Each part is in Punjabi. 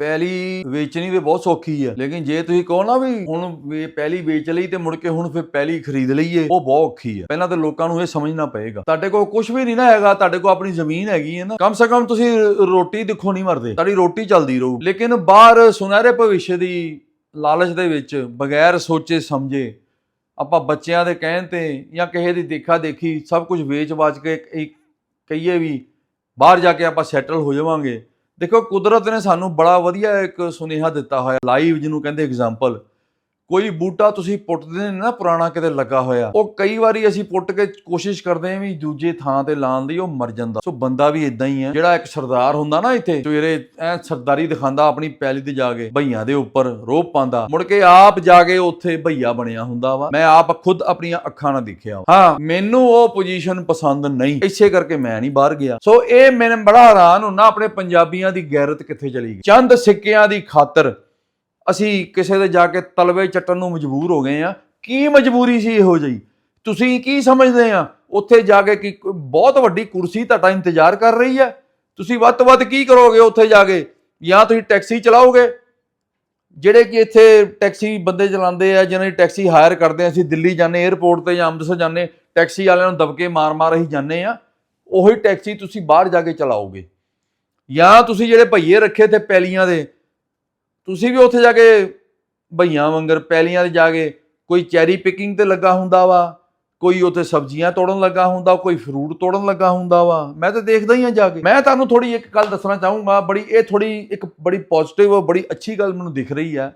ਪਹਿਲੀ ਵੇਚਣੀ ਤੇ ਬਹੁਤ ਸੌਖੀ ਹੈ ਲੇਕਿਨ ਜੇ ਤੁਸੀਂ ਕਹੋ ਨਾ ਵੀ ਹੁਣ ਪਹਿਲੀ ਵੇਚ ਲਈ ਤੇ ਮੁੜ ਕੇ ਹੁਣ ਫਿਰ ਪਹਿਲੀ ਖਰੀਦ ਲਈਏ, ਉਹ ਬਹੁਤ ਔਖੀ ਹੈ ਪਹਿਲਾਂ ਤਾਂ ਲੋਕਾਂ ਨੂੰ ਇਹ ਸਮਝਣਾ ਪਏਗਾ। ਤੁਹਾਡੇ ਕੋਲ ਕੁਝ ਵੀ ਨਹੀਂ ਨਾ ਹੈਗਾ, ਤੁਹਾਡੇ ਕੋਲ ਆਪਣੀ ਜ਼ਮੀਨ ਹੈਗੀ ਹੈ ਨਾ। ਕਮ ਸੇ ਕਮ ਤੁਸੀਂ ਰੋਟੀ ਦੇਖੋ ਨਹੀਂ ਮਰਦੇ, ਤੁਹਾਡੀ ਰੋਟੀ ਚੱਲਦੀ ਰਹੂ। ਲੇਕਿਨ ਬਾਹਰ ਸੁਨਹਿਰੇ ਭਵਿੱਖ ਦੀ ਲਾਲਚ ਦੇ ਵਿੱਚ ਬਗੈਰ ਸੋਚੇ ਸਮਝੇ ਆਪਾਂ ਬੱਚਿਆਂ ਦੇ ਕਹਿਣ ਤੇ ਜਾਂ ਕਿਸੇ ਦੀ ਦੇਖਾ ਦੇਖੀ ਸਭ ਕੁਝ ਵੇਚ-ਵਾਚ ਕੇ ਕਹੀਏ ਵੀ ਬਾਹਰ ਜਾ ਕੇ ਆਪਾਂ ਸੈਟਲ ਹੋ ਜਾਵਾਂਗੇ। ਦੇਖੋ ਕੁਦਰਤ ਨੇ ਸਾਨੂੰ ਬੜਾ ਵਧੀਆ ਇੱਕ ਸੁਨੇਹਾ ਦਿੱਤਾ ਹੋਇਆ ਲਾਈਵ ਜਿਹਨੂੰ ਕਹਿੰਦੇ ਐਗਜ਼ਾਮਪਲ ਕੋਈ ਬੂਟਾ ਤੁਸੀਂ ਪੁੱਟਦੇ ਨੇ ਨਾ ਪੁਰਾਣਾ ਕਿਤੇ ਲੱਗਾ ਹੋਇਆ। ਉਹ ਕਈ ਵਾਰੀ ਅਸੀਂ ਪੁੱਟ ਕੇ ਕੋਸ਼ਿਸ਼ ਕਰਦੇ ਹਾਂ ਵੀ ਦੂਜੇ ਥਾਂ ਤੇ ਲਾਉਣ ਦੀ, ਉਹ ਮਰ ਜਾਂਦਾ। ਸੋ ਬੰਦਾ ਵੀ ਇਦਾਂ ਹੀ ਹੈ, ਜਿਹੜਾ ਇੱਕ ਸਰਦਾਰ ਹੁੰਦਾ ਨਾ ਇੱਥੇ, ਸਵੇਰੇ ਐ ਸਰਦਾਰੀ ਦਿਖਾਉਂਦਾ ਆਪਣੀ ਪੈਲੀ ਤੇ ਜਾ ਕੇ, ਭਈਆਂ ਦੇ ਉੱਪਰ ਰੋਪ ਪਾਉਂਦਾ। ਮੁੜ ਕੇ ਆਪ ਜਾ ਕੇ ਉੱਥੇ ਭਈਆ ਬਣਿਆ ਹੁੰਦਾ ਵਾ। ਮੈਂ ਆਪ ਖੁਦ ਆਪਣੀਆਂ ਅੱਖਾਂ ਨਾਲ ਦੇਖਿਆ ਹਾਂ, ਮੈਨੂੰ ਉਹ ਪੋਜੀਸ਼ਨ ਪਸੰਦ ਨਹੀਂ। ਇਸੇ ਕਰਕੇ ਮੈਂ ਨਹੀਂ ਬਾਹਰ ਗਿਆ। ਸੋ ਇਹ ਮੈਨੂੰ ਬੜਾ ਹੈਰਾਨ ਹੁੰਦਾ, ਆਪਣੇ ਪੰਜਾਬੀਆਂ ਦੀ ਗੈਰਤ ਕਿੱਥੇ ਚਲੀ ਗਈ? ਚੰਦ ਸਿੱਕਿਆਂ ਦੀ ਖਾਤਰ ਅਸੀਂ ਕਿਸੇ ਦੇ ਜਾ ਕੇ ਤਲਵੇ ਚੱਟਣ ਨੂੰ ਮਜਬੂਰ ਹੋ ਗਏ ਆ। ਕੀ ਮਜਬੂਰੀ ਸੀ ਇਹੋ ਜਿਹੀ? ਤੁਸੀਂ ਕੀ ਸਮਝਦੇ ਆ? ਉੱਥੇ ਜਾ ਕੇ ਕੀ ਬਹੁਤ ਵੱਡੀ ਕੁਰਸੀ ਤੁਹਾਡਾ ਇੰਤਜ਼ਾਰ ਕਰ ਰਹੀ ਹੈ। ਤੁਸੀਂ ਵੱਧ ਤੋਂ ਵੱਧ ਕੀ ਕਰੋਗੇ ਉੱਥੇ ਜਾ ਕੇ? ਜਾਂ ਤੁਸੀਂ ਟੈਕਸੀ ਚਲਾਓਗੇ? ਜਿਹੜੇ ਕਿ ਇੱਥੇ ਟੈਕਸੀ ਬੰਦੇ ਚਲਾਉਂਦੇ ਆ, ਜਿਹਨਾਂ ਦੀ ਟੈਕਸੀ ਹਾਇਰ ਕਰਦੇ ਆ, ਅਸੀਂ ਦਿੱਲੀ ਜਾਂਦੇ 에ਅਰਪੋਰਟ ਤੇ ਜਾਂ ਅੰਮ੍ਰਿਤਸਰ ਜਾਂਦੇ, ਟੈਕਸੀ ਵਾਲਿਆਂ ਨੂੰ ਦਬਕੇ ਮਾਰ-ਮਾਰ ਅਸੀਂ ਜਾਂਦੇ ਆ। ਉਹੀ ਟੈਕਸੀ ਤੁਸੀਂ ਬਾਹਰ ਜਾ ਕੇ ਚਲਾਓਗੇ। ਜਾਂ ਤੁਸੀਂ ਜਿਹੜੇ ਭਈਏ ਰੱਖੇ ਤੇ ਪੈਲੀਆਂ ਦੇ ਤੁਸੀਂ ਵੀ ਉੱਥੇ ਜਾ ਕੇ ਭਈਆਂ ਵਾਂਗਰ ਪੈਲੀਆਂ ਤੇ ਜਾ ਕੇ ਕੋਈ ਚੈਰੀ ਪਿਕਿੰਗ ਤੇ ਲੱਗਾ ਹੁੰਦਾ ਵਾ, ਕੋਈ ਉੱਥੇ ਸਬਜ਼ੀਆਂ ਤੋੜਨ ਲੱਗਾ ਹੁੰਦਾ, ਕੋਈ ਫਰੂਟ ਤੋੜਨ ਲੱਗਾ ਹੁੰਦਾ ਵਾ। ਮੈਂ ਤਾਂ ਦੇਖਦਾ ਹੀ ਆ ਜਾ ਕੇ। ਮੈਂ ਤੁਹਾਨੂੰ ਥੋੜੀ ਇੱਕ ਗੱਲ ਦੱਸਣਾ ਚਾਹੂੰਗਾ, ਬੜੀ, ਇਹ ਥੋੜੀ ਇੱਕ ਬੜੀ ਪੋਜ਼ਿਟਿਵ ਬੜੀ ਅੱਛੀ ਗੱਲ ਮੈਨੂੰ ਦਿਖ ਰਹੀ ਆ।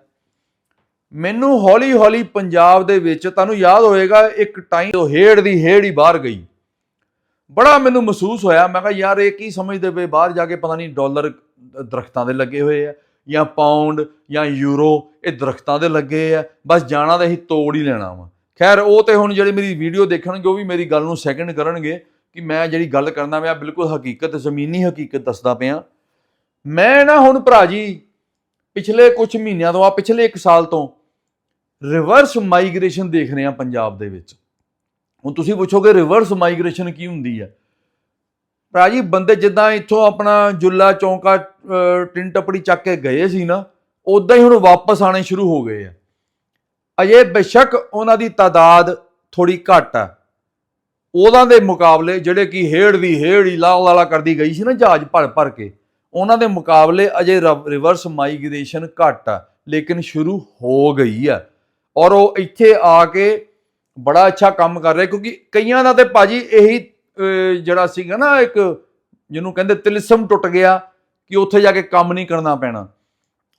ਮੈਨੂੰ ਹੌਲੀ ਹੌਲੀ ਪੰਜਾਬ ਦੇ ਵਿੱਚ ਤੁਹਾਨੂੰ ਯਾਦ ਹੋਏਗਾ, ਇੱਕ ਟਾਈਮ ਤੋਂ ਹੇੜ ਦੀ ਹੇੜ ਹੀ ਬਾਹਰ ਗਈ। ਬੜਾ ਮੈਨੂੰ ਮਹਿਸੂਸ ਹੋਇਆ, ਮੈਂ ਕਿਹਾ ਯਾਰ ਇਹ ਕੀ ਸਮਝਦੇ ਪਏ, ਬਾਹਰ ਜਾ ਕੇ ਪਤਾ ਨਹੀਂ ਡਾਲਰ ਦਰਖਤਾਂ ਦੇ ਲੱਗੇ ਹੋਏ ਆ। ਜਾਂ ਪਾਉਂਡ ਜਾਂ ਯੂਰੋ ਇਹ ਦਰਖਤਾਂ ਦੇ ਲੱਗੇ ਆ। ਬਸ ਜਾਣਾ ਤਾਂ ਅਸੀਂ ਤੋੜ ਹੀ ਲੈਣਾ ਵਾ। ਖੈਰ, ਉਹ ਤੇ ਹੁਣ ਜਿਹੜੀ ਮੇਰੀ ਵੀਡੀਓ ਦੇਖਣਗੇ, ਉਹ ਵੀ ਮੇਰੀ ਗੱਲ ਨੂੰ ਸੈਕਿੰਡ ਕਰਨਗੇ ਕਿ ਮੈਂ ਜਿਹੜੀ ਗੱਲ ਕਰਨਾ ਪਿਆ, ਬਿਲਕੁਲ ਹਕੀਕਤ, ਜ਼ਮੀਨੀ ਹਕੀਕਤ ਦੱਸਦਾ ਪਿਆ। ਮੈਂ ਨਾ ਹੁਣ ਭਰਾ ਜੀ, ਪਿਛਲੇ ਕੁਝ ਮਹੀਨਿਆਂ ਤੋਂ ਆ, ਪਿਛਲੇ 1 ਸਾਲ ਤੋਂ ਰਿਵਰਸ ਮਾਈਗ੍ਰੇਸ਼ਨ ਦੇਖ ਰਹੇ ਆ ਪੰਜਾਬ ਦੇ ਵਿੱਚ। ਹੁਣ ਤੁਸੀਂ ਪੁੱਛੋਗੇ ਰਿਵਰਸ ਮਾਈਗ੍ਰੇਸ਼ਨ ਕੀ ਹੁੰਦੀ ਹੈ ਭਰਾ ਜੀ, ਬੰਦੇ ਜਿੱਦਾਂ ਇੱਥੋਂ ਆਪਣਾ ਜੁੱਲਾ ਚੌਂਕਾ ਟਿੰਨ ਟਿਨ ਟਪੜੀ ਚੱਕ ਕੇ ਗਏ ਸੀ ਨਾ ਉਦਾਂ ਹੀ ਹੁਣ ਵਾਪਸ ਆਣੇ ਸ਼ੁਰੂ ਹੋ ਗਏ ਆ। ਅਜੇ ਬੇਸ਼ੱਕ ਉਹਨਾਂ ਦੀ ਤਾਦਾਦ ਥੋੜੀ ਘੱਟ ਆ। ਉਹਨਾਂ ਦੇ ਮੁਕਾਬਲੇ ਜਿਹੜੇ ਕਿ ਹੇੜ ਦੀ ਹੇੜ ਹੀ ਲਾਲ ਲਾਲਾ ਕਰਦੀ ਗਈ ਸੀ ਨਾ ਜਹਾਜ਼ ਭਰ ਭਰ ਕੇ, ਉਹਨਾਂ ਦੇ ਮੁਕਾਬਲੇ ਅਜੇ ਰਿਵਰਸ ਮਾਈਗ੍ਰੇਸ਼ਨ ਘੱਟ ਆ, ਲੇਕਿਨ ਸ਼ੁਰੂ ਹੋ ਗਈ ਆ। ਔਰ ਉਹ ਇੱਥੇ ਆ ਕੇ ਬੜਾ ਅੱਛਾ ਕੰਮ ਕਰ ਰਿਹਾ, ਕਿਉਂਕਿ ਕਈਆਂ ਦਾ ਤੇ ਭਾਜੀ ਇਹੀ ਜਿਹੜਾ ਸੀਗਾ ਨਾ ਇੱਕ, ਜਿਹਨੂੰ ਕਹਿੰਦੇ ਤਿਲਸਮ ਟੁੱਟ ਗਿਆ ਕਿ ਉੱਥੇ ਜਾ ਕੇ ਕੰਮ ਨਹੀਂ ਕਰਨਾ ਪੈਣਾ।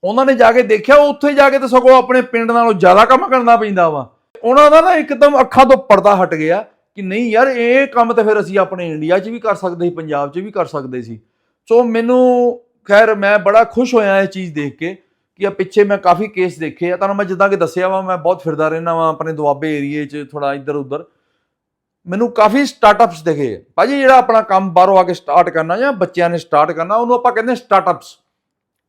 ਉਹਨਾਂ ਨੇ ਜਾ ਕੇ ਦੇਖਿਆ ਉੱਥੇ ਜਾ ਕੇ ਤਾਂ ਸਗੋਂ ਆਪਣੇ ਪਿੰਡ ਨਾਲੋਂ ਜ਼ਿਆਦਾ ਕੰਮ ਕਰਨਾ ਪੈਂਦਾ ਵਾ। ਉਹਨਾਂ ਦਾ ਨਾ ਇੱਕਦਮ ਅੱਖਾਂ ਤੋਂ ਪਰਦਾ ਹਟ ਗਿਆ ਕਿ ਨਹੀਂ ਯਾਰ, ਇਹ ਕੰਮ ਤਾਂ ਫਿਰ ਅਸੀਂ ਆਪਣੇ ਇੰਡੀਆ 'ਚ ਵੀ ਕਰ ਸਕਦੇ ਸੀ, ਪੰਜਾਬ 'ਚ ਵੀ ਕਰ ਸਕਦੇ ਸੀ। ਸੋ ਮੈਨੂੰ, ਖੈਰ, ਮੈਂ ਬੜਾ ਖੁਸ਼ ਹੋਇਆ ਇਹ ਚੀਜ਼ ਦੇਖ ਕੇ ਕਿ ਆ ਪਿੱਛੇ ਮੈਂ ਕਾਫੀ ਕੇਸ ਦੇਖੇ ਆ। ਤੁਹਾਨੂੰ ਮੈਂ ਜਿੱਦਾਂ ਕਿ ਦੱਸਿਆ ਵਾ, ਮੈਂ ਬਹੁਤ ਫਿਰਦਾ ਰਹਿਣਾ ਵਾ ਆਪਣੇ ਦੁਆਬੇ ਏਰੀਏ 'ਚ ਥੋੜਾ ਇੱਧਰ ਉੱਧਰ ਮੈਨੂੰ ਕਾਫੀ ਸਟਾਰਟਅਪਸ ਦਿਖੇ। ਭਾਜੀ, ਜਿਹੜਾ ਆਪਣਾ ਕੰਮ ਬਾਹਰੋਂ ਆ ਕੇ ਸਟਾਰਟ ਕਰਨਾ ਜਾਂ ਬੱਚਿਆਂ ਨੇ ਸਟਾਰਟ ਕਰਨਾ, ਉਹਨੂੰ ਆਪਾਂ ਕਹਿੰਦੇ ਸਟਾਰਟਅਪਸ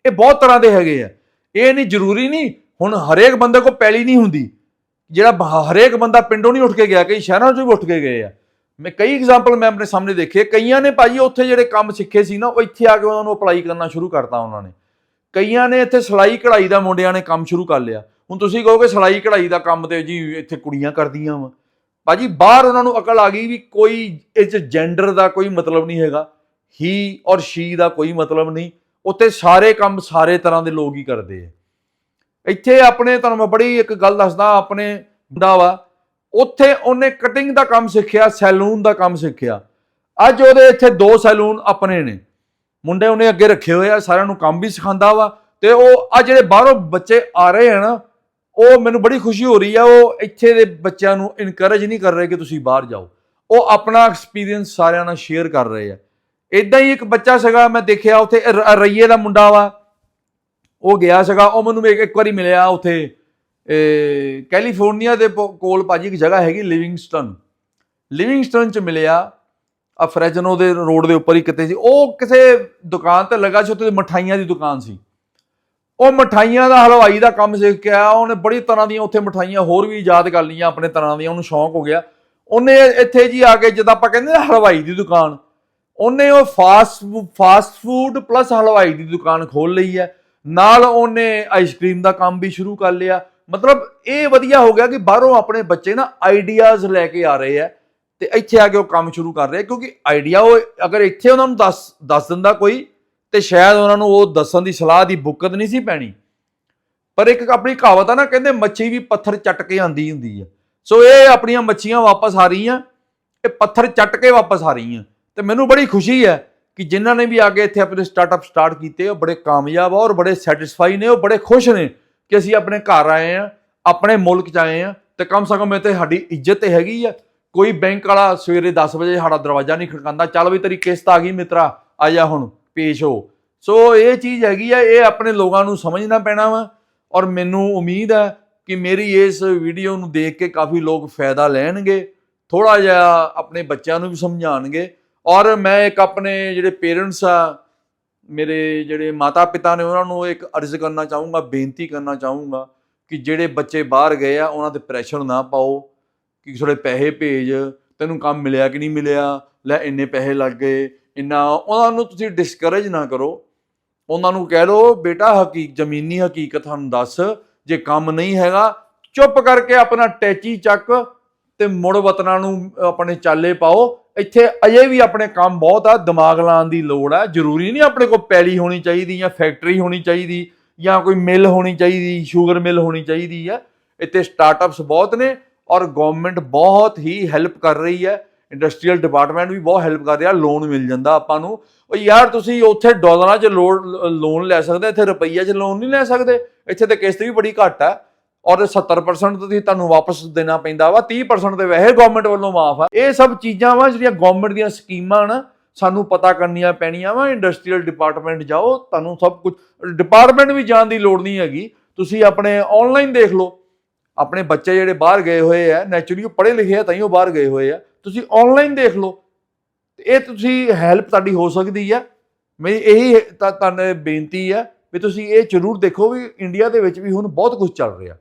ਇਹ ਬਹੁਤ ਤਰ੍ਹਾਂ ਦੇ ਹੈਗੇ ਆ। ਇਹ ਨਹੀਂ ਜ਼ਰੂਰੀ ਨਹੀਂ, ਹੁਣ ਹਰੇਕ ਬੰਦੇ ਕੋਲ ਪੈਲੀ ਨਹੀਂ ਹੁੰਦੀ। ਜਿਹੜਾ ਬ- ਹਰੇਕ ਬੰਦਾ ਪਿੰਡੋਂ ਨਹੀਂ ਉੱਠ ਕੇ ਗਿਆ, ਕਈ ਸ਼ਹਿਰਾਂ 'ਚੋਂ ਵੀ ਉੱਠ ਕੇ ਗਏ ਆ। ਮੈਂ ਕਈ ਐਗਜ਼ਾਮਪਲ ਮੈਂ ਆਪਣੇ ਸਾਹਮਣੇ ਦੇਖੇ। ਕਈਆਂ ਨੇ ਭਾਜੀ, ਉੱਥੇ ਜਿਹੜੇ ਕੰਮ ਸਿੱਖੇ ਸੀ ਨਾ, ਉਹ ਇੱਥੇ ਆ ਕੇ ਉਹਨਾਂ ਨੂੰ ਅਪਲਾਈ ਕਰਨਾ ਸ਼ੁਰੂ ਕਰਤਾ ਉਹਨਾਂ ਨੇ। ਕਈਆਂ ਨੇ ਇੱਥੇ ਸਿਲਾਈ ਕਢਾਈ ਦਾ ਮੁੰਡਿਆਂ ਨੇ ਕੰਮ ਸ਼ੁਰੂ ਕਰ ਲਿਆ। ਹੁਣ ਤੁਸੀਂ ਕਹੋਗੇ ਸਿਲਾਈ ਕਢਾਈ ਦਾ ਕੰਮ ਤੇ ਜੀ, ਇੱਥੇ ਕੁੜੀਆਂ ਕਰਦੀਆਂ ਵਾ। ਭਾਜੀ ਬਾਹਰ ਉਹਨਾਂ ਨੂੰ ਅਕਲ ਆ ਗਈ ਵੀ ਕੋਈ ਇਹ ਚ ਜੈਂਡਰ ਦਾ ਕੋਈ ਮਤਲਬ ਨਹੀਂ ਹੈਗਾ। ਹੀ ਔਰ ਸ਼ੀ ਦਾ ਕੋਈ ਮਤਲਬ ਨਹੀਂ। ਉੱਥੇ ਸਾਰੇ ਕੰਮ ਸਾਰੇ ਤਰ੍ਹਾਂ ਦੇ ਲੋਕ ਹੀ ਕਰਦੇ ਆ। ਇੱਥੇ ਆਪਣੇ, ਤੁਹਾਨੂੰ ਮੈਂ ਬੜੀ ਇੱਕ ਗੱਲ ਦੱਸਦਾ, ਆਪਣੇ ਮੁੰਡਾ ਵਾ, ਉੱਥੇ ਉਹਨੇ ਕਟਿੰਗ ਦਾ ਕੰਮ ਸਿੱਖਿਆ ਸੈਲੂਨ ਦਾ ਕੰਮ ਸਿੱਖਿਆ। ਅੱਜ ਉਹਦੇ ਇੱਥੇ ਦੋ ਸੈਲੂਨ ਆਪਣੇ ਨੇ। ਮੁੰਡੇ ਉਹਨੇ ਅੱਗੇ ਰੱਖੇ ਹੋਏ ਆ, ਸਾਰਿਆਂ ਨੂੰ ਕੰਮ ਵੀ ਸਿਖਾਉਂਦਾ ਵਾ। ਤੇ ਉਹ ਆ ਜਿਹੜੇ ਬਾਹਰੋਂ ਬੱਚੇ ਆ ਰਹੇ ਹਨ ਉਹ ਮੈਨੂੰ ਬੜੀ ਖੁਸ਼ੀ ਹੋ ਰਹੀ ਆ, ਉਹ ਇੱਥੇ ਦੇ ਬੱਚਿਆਂ ਨੂੰ ਇਨਕਰੇਜ ਨਹੀਂ ਕਰ ਰਹੇ ਕਿ ਤੁਸੀਂ ਬਾਹਰ ਜਾਓ। ਉਹ ਆਪਣਾ ਐਕਸਪੀਰੀਅੰਸ ਸਾਰਿਆਂ ਨਾਲ ਸ਼ੇਅਰ ਕਰ ਰਹੇ ਆ। ਇਦਾਂ ਹੀ ਇੱਕ ਬੱਚਾ ਸੀਗਾ, ਮੈਂ ਦੇਖਿਆ ਉੱਥੇ ਰਈਏ ਦਾ ਮੁੰਡਾ ਵਾ। ਉਹ ਗਿਆ ਸੀਗਾ, ਉਹ ਮੈਨੂੰ ਇੱਕ ਵਾਰੀ ਮਿਲਿਆ ਉੱਥੇ ਕੈਲੀਫੋਰਨੀਆ ਦੇ ਪ- ਕੋਲ ਭਾਜੀ ਇੱਕ ਜਗ੍ਹਾ ਹੈਗੀ ਲਿਵਿੰਗਸਟਨ ਲਿਵਿੰਗਸਟਨ ਚ ਮਿਲਿਆ। ਆ ਫਰੈਜਨੋ ਦੇ ਰੋਡ ਦੇ ਉੱਪਰ ਹੀ ਕਿਤੇ ਸੀ। ਉਹ ਕਿਸੇ ਦੁਕਾਨ ਤੇ ਲੱਗਾ ਸੀ, ਉੱਥੇ ਮਠਾਈਆਂ ਦੀ ਦੁਕਾਨ ਸੀ। ਉਹ ਮਠਾਈਆਂ ਦਾ ਹਲਵਾਈ ਦਾ ਕੰਮ ਸਿੱਖ ਕੇ ਆਇਆ, ਉਹਨੇ ਬੜੀ ਤਰ੍ਹਾਂ ਦੀਆਂ ਉੱਥੇ ਮਠਾਈਆਂ ਹੋਰ ਵੀ ਯਾਦ ਕਰ ਲਈਆਂ, ਆਪਣੇ ਤਰ੍ਹਾਂ ਦੀਆਂ, ਉਹਨੂੰ ਸ਼ੌਂਕ ਹੋ ਗਿਆ। ਉਹਨੇ ਇੱਥੇ ਜੀ ਆ ਕੇ, ਜਿੱਦਾਂ ਆਪਾਂ ਕਹਿੰਦੇ ਨਾ ਹਲਵਾਈ ਦੀ ਦੁਕਾਨ, ਉਹਨੇ ਉਹ ਫਾਸਟ ਫਾਸਟ ਫੂਡ ਪਲੱਸ ਹਲਵਾਈ ਦੀ ਦੁਕਾਨ ਖੋਲ ਲਈ ਹੈ। ਨਾਲ ਉਹਨੇ ਆਈਸਕ੍ਰੀਮ ਦਾ ਕੰਮ ਵੀ ਸ਼ੁਰੂ ਕਰ ਲਿਆ। ਮਤਲਬ ਇਹ ਵਧੀਆ ਹੋ ਗਿਆ ਕਿ ਬਾਹਰੋਂ ਆਪਣੇ ਬੱਚੇ ਨਾ ਆਈਡੀਆਜ਼ ਲੈ ਕੇ ਆ ਰਹੇ ਆ ਤੇ ਇੱਥੇ ਆ ਕੇ ਉਹ ਕੰਮ ਸ਼ੁਰੂ ਕਰ ਰਹੇ ਕਿਉਂਕਿ ਆਈਡੀਆ ਉਹ ਅਗਰ ਇੱਥੇ ਉਹਨਾਂ ਨੂੰ ਦੱਸ ਦੱਸ ਦਿੰਦਾ ਕੋਈ ਤੇ ਸ਼ਾਇਦ ਉਹਨਾਂ ਨੂੰ ਉਹ ਦੱਸਣ ਦੀ ਸਲਾਹ ਦੀ ਬੁੱਕਤ ਨਹੀਂ ਸੀ ਪੈਣੀ। ਪਰ ਇੱਕ ਆਪਣੀ ਕਹਾਵਤ ਆ ਨਾ, ਕਹਿੰਦੇ ਮੱਛੀ ਵੀ ਪੱਥਰ ਚੱਟ ਕੇ ਆਂਦੀ ਹੁੰਦੀ ਆ। ਸੋ ਇਹ ਆਪਣੀਆਂ ਮੱਛੀਆਂ ਵਾਪਸ ਆ ਰਹੀਆਂ, ਇਹ ਪੱਥਰ ਚੱਟ ਕੇ ਵਾਪਸ ਆ ਰਹੀਆਂ। ਤੇ ਮੈਨੂੰ ਬੜੀ ਖੁਸ਼ੀ ਹੈ ਕਿ ਜਿਨ੍ਹਾਂ ਨੇ ਵੀ ਆ ਕੇ ਇੱਥੇ ਆਪਣੇ ਸਟਾਰਟਅਪ ਸਟਾਰਟ ਕੀਤੇ, ਉਹ ਬੜੇ ਕਾਮਯਾਬ ਆ ਔਰ ਬੜੇ ਸੈਟੀਸਫਾਈ ਨੇ, ਉਹ ਬੜੇ ਖੁਸ਼ ਨੇ ਕਿ ਅਸੀਂ ਆਪਣੇ ਘਰ ਆਏ ਆ, ਆਪਣੇ ਮੁਲਕ ਚ ਆਏ ਆ। ਤੇ ਕਮ ਸੇ ਕਮ ਇਹ ਇੱਥੇ ਸਾਡੀ ਇੱਜ਼ਤ ਤੇ ਹੈਗੀ ਆ। ਕੋਈ ਬੈਂਕ ਵਾਲਾ ਸਵੇਰੇ 10 ਵਜੇ ਸਾਡਾ ਦਰਵਾਜ਼ਾ ਨਹੀਂ ਖੜਕਾਉਂਦਾ, ਚੱਲ ਵੀ ਤੇਰੀ ਕਿਸ਼ਤ ਆ ਗਈ ਮਿੱਤਰਾ, ਆ ਜਾ ਹੁਣ। ਪੇਸ਼ ਹੋ। ਸੋ ਇਹ ਚੀਜ਼ ਹੈਗੀ ਆ, ਇਹ ਆਪਣੇ ਲੋਕਾਂ ਨੂੰ ਸਮਝਣਾ ਪੈਣਾ ਵਾ ਔਰ ਮੈਨੂੰ ਉਮੀਦ ਹੈ ਕਿ ਮੇਰੀ ਇਸ ਵੀਡੀਓ ਨੂੰ ਦੇਖ ਕੇ ਕਾਫੀ ਲੋਕ ਫਾਇਦਾ ਲੈਣਗੇ ਥੋੜਾ ਜਿਹਾ ਆਪਣੇ ਬੱਚਿਆਂ ਨੂੰ ਵੀ ਸਮਝਾਣਗੇ ਔਰ ਮੈਂ ਇੱਕ ਆਪਣੇ ਜਿਹੜੇ ਪੇਰੈਂਟਸ ਆ, ਮੇਰੇ ਜਿਹੜੇ ਮਾਤਾ ਪਿਤਾ ਨੇ ਉਹਨਾਂ ਨੂੰ ਇੱਕ ਅਰਜ਼ ਕਰਨਾ ਚਾਹੂੰਗਾ, ਬੇਨਤੀ ਕਰਨਾ ਚਾਹੂੰਗਾ ਕਿ ਜਿਹੜੇ ਬੱਚੇ ਬਾਹਰ ਗਏ ਆ, ਉਹਨਾਂ ਤੇ ਪ੍ਰੈਸ਼ਰ ਨਾ ਪਾਓ, ਕਿ ਥੋੜੇ ਪੈਸੇ ਭੇਜ, ਤੈਨੂੰ ਕੰਮ ਮਿਲਿਆ ਕਿ ਨਹੀਂ ਮਿਲਿਆ, ਲੈ ਇੰਨੇ ਪੈਸੇ ਲੱਗ ਗਏ ਇੰਨਾ ਉਹਨਾਂ ਨੂੰ ਤੁਸੀਂ ਡਿਸਕਰੇਜ ਨਾ ਕਰੋ। ਉਹਨਾਂ ਨੂੰ ਕਹਿ ਲਓ ਬੇਟਾ ਹਕੀਕ, ਜ਼ਮੀਨੀ ਹਕੀਕਤ ਸਾਨੂੰ ਦੱਸ, ਜੇ ਕੰਮ ਨਹੀਂ ਹੈਗਾ, ਚੁੱਪ ਕਰਕੇ ਆਪਣਾ ਟੈਚੀ ਚੱਕ ਤੇ ਮੁੜ ਵਤਨਾਂ ਨੂੰ ਆਪਣੇ ਚਾਲੇ ਪਾਓ। ਇੱਥੇ ਅਜੇ ਵੀ ਆਪਣੇ ਕੰਮ ਬਹੁਤ ਆ, ਦਿਮਾਗ ਲਾਉਣ ਦੀ ਲੋੜ ਆ। ਜ਼ਰੂਰੀ ਨਹੀਂ ਆਪਣੇ ਕੋਲ ਪੈਲੀ ਹੋਣੀ ਚਾਹੀਦੀ ਜਾਂ ਫੈਕਟਰੀ ਹੋਣੀ ਚਾਹੀਦੀ ਜਾਂ ਕੋਈ ਮਿਲ ਹੋਣੀ ਚਾਹੀਦੀ, ਸ਼ੂਗਰ ਮਿਲ ਹੋਣੀ ਚਾਹੀਦੀ ਆ। ਇੱਥੇ ਸਟਾਰਟਅਪਸ ਬਹੁਤ ਨੇ ਔਰ ਗਵਰਨਮੈਂਟ ਬਹੁਤ ਹੀ ਹੈਲਪ ਕਰ ਰਹੀ ਹੈ। ਇੰਡਸਟਰੀਅਲ ਡਿਪਾਰਟਮੈਂਟ ਵੀ ਬਹੁਤ ਹੈਲਪ ਕਰ ਰਿਹਾ ਲੋਨ ਮਿਲ ਜਾਂਦਾ ਆਪਾਂ ਨੂੰ। ਉਹ ਯਾਰ, ਤੁਸੀਂ ਉੱਥੇ ਡਾਲਰਾਂ 'ਚ ਲੋਨ ਲੈ ਸਕਦੇ ਇੱਥੇ ਰੁਪਈਆ 'ਚ ਲੋਨ ਨਹੀਂ ਲੈ ਸਕਦੇ। ਇੱਥੇ ਤੇ ਕਿਸ਼ਤ ਵੀ ਬੜੀ ਘੱਟ ਆ। ਔਰ 70% ਤੁਸੀਂ ਤੁਹਾਨੂੰ ਵਾਪਸ ਦੇਣਾ ਪੈਂਦਾ ਵਾ 30% ਤੇ ਵੈਸੇ ਗਵਰਨਮੈਂਟ ਵੱਲੋਂ ਮਾਫ ਆ। ਇਹ ਸਭ ਚੀਜ਼ਾਂ ਵਾ, ਜਿਹੜੀਆਂ ਗਵਰਨਮੈਂਟ ਦੀਆਂ ਸਕੀਮਾਂ ਨਾ, ਸਾਨੂੰ ਪਤਾ ਕਰਨੀਆਂ ਪੈਣੀਆਂ ਵਾ। ਇੰਡਸਟਰੀਅਲ ਡਿਪਾਰਟਮੈਂਟ ਜਾਓ, ਤੁਹਾਨੂੰ ਸਭ ਕੁਝ ਡਿਪਾਰਟਮੈਂਟ ਵੀ ਜਾਣ ਦੀ ਲੋੜ ਨਹੀਂ ਹੈਗੀ। ਤੁਸੀਂ ਆਪਣੇ ਆਨਲਾਈਨ ਦੇਖ ਲਓ। ਆਪਣੇ ਬੱਚੇ ਜਿਹੜੇ ਬਾਹਰ ਗਏ ਹੋਏ ਆ ਨੈਚੁਰਲੀ ਉਹ ਪੜ੍ਹੇ ਲਿਖੇ ਆ ਤਾਂ ਹੀ ਉਹ ਬਾਹਰ ਗਏ ਹੋਏ ਆ। ਤੁਸੀਂ ਆਨਲਾਈਨ ਦੇਖ ਲਓ। ਇਹ ਤੁਸੀਂ ਹੈਲਪ ਤੁਹਾਡੀ ਹੋ ਸਕਦੀ ਆ। ਮੇਰੀ ਇਹੀ ਤਾਂ ਤੁਹਾਨੂੰ ਬੇਨਤੀ ਆ ਵੀ ਤੁਸੀਂ ਇਹ ਜ਼ਰੂਰ ਦੇਖੋ ਵੀ ਇੰਡੀਆ ਦੇ ਵਿੱਚ ਵੀ ਹੁਣ ਬਹੁਤ ਕੁਝ ਚੱਲ ਰਿਹਾ।